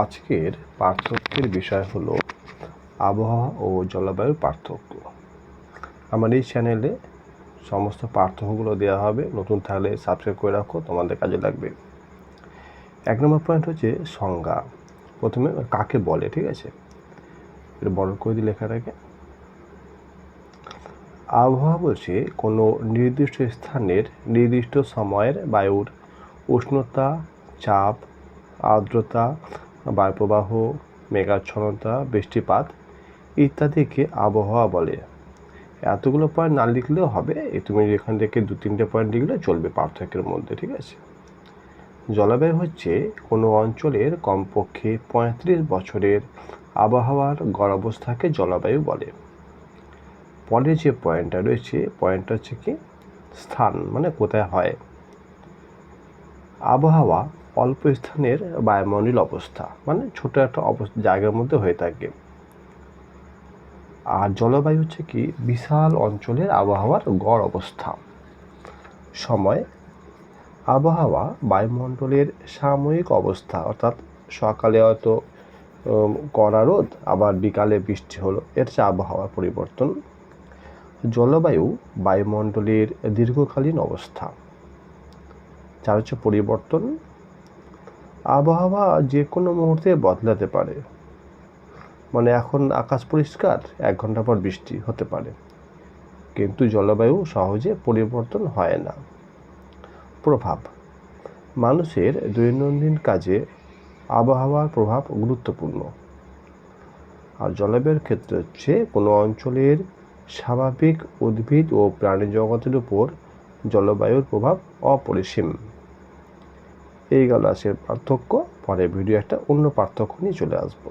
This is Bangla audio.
আজকের পার্থক্যের বিষয় হলো আবহাওয়া ও জলবায়ুর পার্থক্য। আমার এই চ্যানেলে সমস্ত পার্থক্যগুলো দেওয়া হবে। নতুন থাকলে সাবস্ক্রাইব করে রাখো, তোমাদের কাজে লাগবে। এক নম্বর পয়েন্ট হচ্ছে সংজ্ঞা। প্রথমে কাকে বলে, ঠিক আছে? এটা বড় করে দিই লেখাটাকে আবহাওয়া বলছে কোনো নির্দিষ্ট স্থানের নির্দিষ্ট সময়ের বায়ুর উষ্ণতা, চাপ, আর্দ্রতা বায়ুপ্রবাহ, মেঘাচ্ছন্নতা, বৃষ্টিপাত ইত্যাদিকে আবহাওয়া বলে। এতগুলো পয়েন্ট না লিখলেও হবে। তুমি এখান থেকে দু, তিনটে পয়েন্ট লিখলে চলবে পার্থক্যের মধ্যে, ঠিক আছে? জলবায়ু হচ্ছে কোনো অঞ্চলের কমপক্ষে পঁয়ত্রিশ বছরের আবহাওয়ার গড় অবস্থাকে জলবায়ু বলে। পরে যে পয়েন্টটা রয়েছে পয়েন্টটা হচ্ছে কি? স্থান মানে কোথায় হয়? আবহাওয়া অল্প স্থানের বায়ুমণ্ডল অবস্থা মানে ছোট একটা অবস্থা জায়গার মধ্যে হয়ে থাকে। আর জলবায়ু হচ্ছে কি? বিশাল অঞ্চলের আবহাওয়ার গড় অবস্থা। সময়, আবহাওয়া বায়ুমণ্ডলের সাময়িক অবস্থা, অর্থাৎ সকালে হয়তো কড়া রোদ, আবার বিকালে বৃষ্টি হলো, এর হচ্ছে আবহাওয়ার পরিবর্তন। জলবায়ু বায়ুমণ্ডলের দীর্ঘকালীন অবস্থা। যার হচ্ছে পরিবর্তন আবহাওয়া যে কোনো মুহূর্তে বদলাতে পারে। মানে এখন আকাশ পরিষ্কার, এক ঘণ্টা পর বৃষ্টি হতে পারে। কিন্তু জলবায়ু সহজে পরিবর্তন হয় না। প্রভাব, মানুষের দৈনন্দিন কাজে আবহাওয়ার প্রভাব গুরুত্বপূর্ণ। আর জলবায়ুর ক্ষেত্রে হচ্ছে কোনো অঞ্চলের স্বাভাবিক উদ্ভিদ ও প্রাণী জগতের উপর জলবায়ুর প্রভাব অপরিসীম। এই গেল আজকের পার্থক্য পরে ভিডিও একটা অন্য পার্থক্য নিয়ে চলে আসব।